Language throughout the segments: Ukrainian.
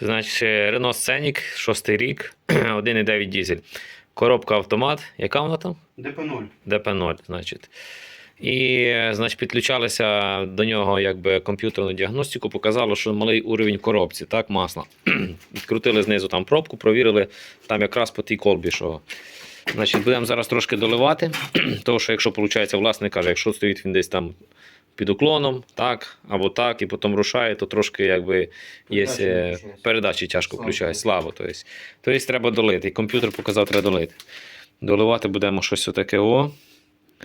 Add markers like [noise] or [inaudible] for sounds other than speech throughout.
Значить, Renault Scenic, шостий рік, [clears throat] 1,9 дізель. Коробка автомат. Яка вона там? ДП-0. ДП0, значить. І, значить, підключалися до нього якби комп'ютерну діагностику, показало, що малий уровень коробці, так, масла. [clears throat] Відкрутили знизу там пробку, провірили там якраз по тій колбі, що. Значить, будемо зараз трошки доливати, [clears throat] тому що якщо виходить, власник каже, якщо стоїть він десь там під уклоном, так, або так, і потім рушає, то трошки якби є Передачі е, передачі тяжко Слабо. включають, слабо. Тобто, тобто треба долити. І комп'ютер показав, треба долити. Доливати будемо щось отаке о.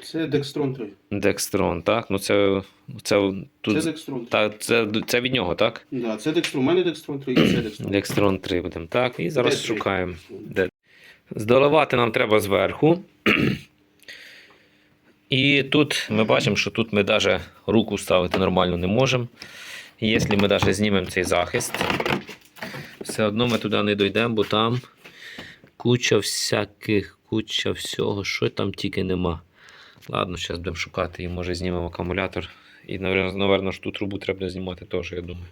Це Декстрон 3. Декстрон, так? Ну це, це тут. Це Декстрон 3. та, це, це від нього, так? Да, це Декстрон. У мене Декстрон 3 і це Декстрон. Декстрон 3 будемо. Так, і зараз Де шукаємо. Де? Здоливати нам треба зверху. І тут ми бачимо, що тут ми навіть руку ставити нормально не можемо. Якщо ми навіть знімемо цей захист, все одно ми туди не дійдемо, бо там куча всяких, куча всього, що там тільки нема. Ладно, зараз будемо шукати і може знімемо акумулятор. І, напевно, ж ту трубу треба знімати теж, я думаю.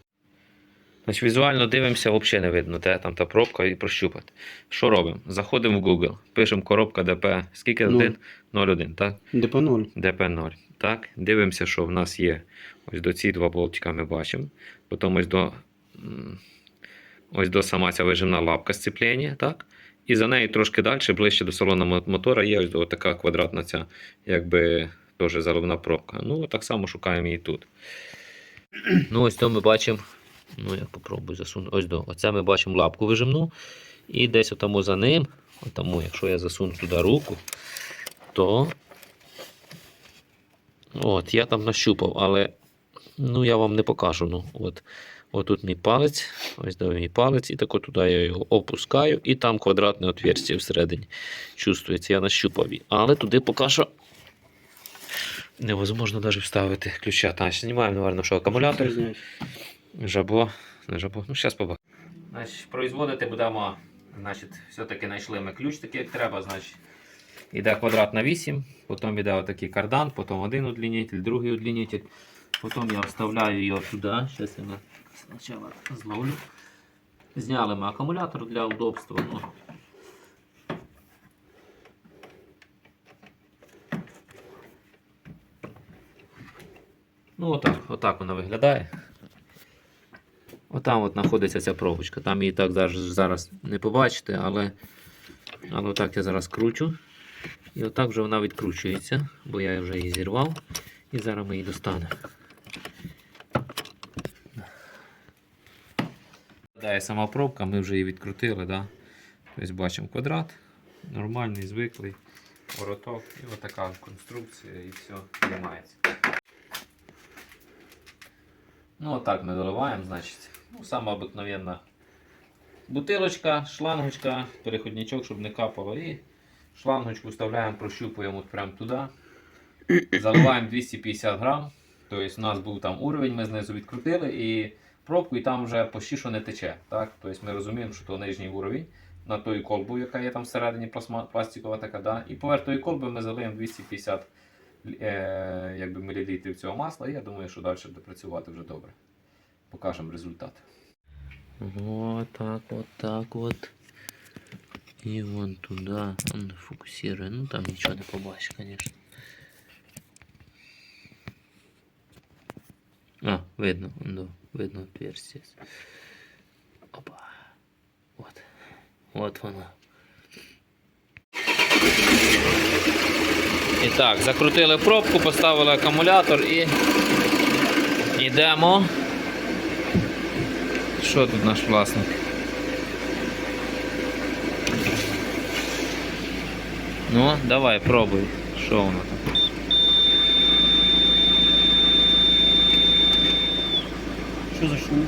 Значить, візуально дивимося, взагалі не видно, де там та пробка і прощупати. Що робимо? Заходимо в Google, пишемо коробка ДП. Скільки? 1? 0,1, так? ДП-0. ДП0. Так? Дивимося, що в нас є. Ось до ці два болтика ми бачимо. Потім ось до, ось до сама ця вижимна лапка сцеплення, так? І за нею трошки далі, ближче до салону мотора, є ось така квадратна ця, якби теж заливна пробка. Ну, так само шукаємо її тут. Ну, ось то ми бачимо. Ну, я попробую засуну. Ось до. Оце ми бачимо лапку вижимну. І десь отому за ним, отому, якщо я засуну туди руку, то От, я там нащупав, але ну, я вам не покажу. Ну, от, от тут мій палець, ось де мій палець, і так туди я його опускаю, і там квадратне отверстие всередині чувствується, я нащупав. Але туди поки що невозможно навіть вставити ключа. Та, знімаємо, напевно, що акумулятор. Жабло, не жабло. Ну, зараз побачимо. Значить, производити будемо, значить, все-таки знайшли ми ключ такий, як треба, значить. Іде квадрат на 8, потім іде отакий кардан, потім один удлінитель, другий удлінитель. Потім я вставляю його туди. Зараз я спочатку зловлю. Зняли ми акумулятор для удобства. Ну. Ну, отак, отак вона виглядає. Отам от знаходиться ця проводочка. Там її так зараз не побачите, але, але отак я зараз кручу. І отак вже вона відкручується, бо я вже її зірвав. І зараз ми її достанемо. Дає сама пробка, ми вже її відкрутили. Да? Тобто бачимо квадрат, нормальний, звиклий, вороток і отака конструкція і все знімається. Ну, отак ми доливаємо, значить. Ну, сама обикновенна бутилочка, шлангочка, переходничок, щоб не капало. І шлангочку вставляємо, прощупуємо прямо туди. Заливаємо 250 грам. Тобто у нас був там уровень, ми знизу відкрутили і пробку, і там вже почти що не тече. Так? Тобто ми розуміємо, що то нижній уровень на тою колбу, яка є там всередині пластикова така. Да? І поверх тої колби ми залиємо 250 е, якби, мілілітрів цього масла, і я думаю, що далі буде працювати вже добре. Покажемо результат. Вот так, вот так вот. И вон туда. Он фокусирует. Ну там ничего не побачиш, конечно. А, видно, ну, видно отверстие. Опа. Вот. Вот воно. І так, закрутили пробку, поставили акумулятор і йдемо. Що тут наш власник? Ну, давай, пробуй. Що воно там? Що за шум?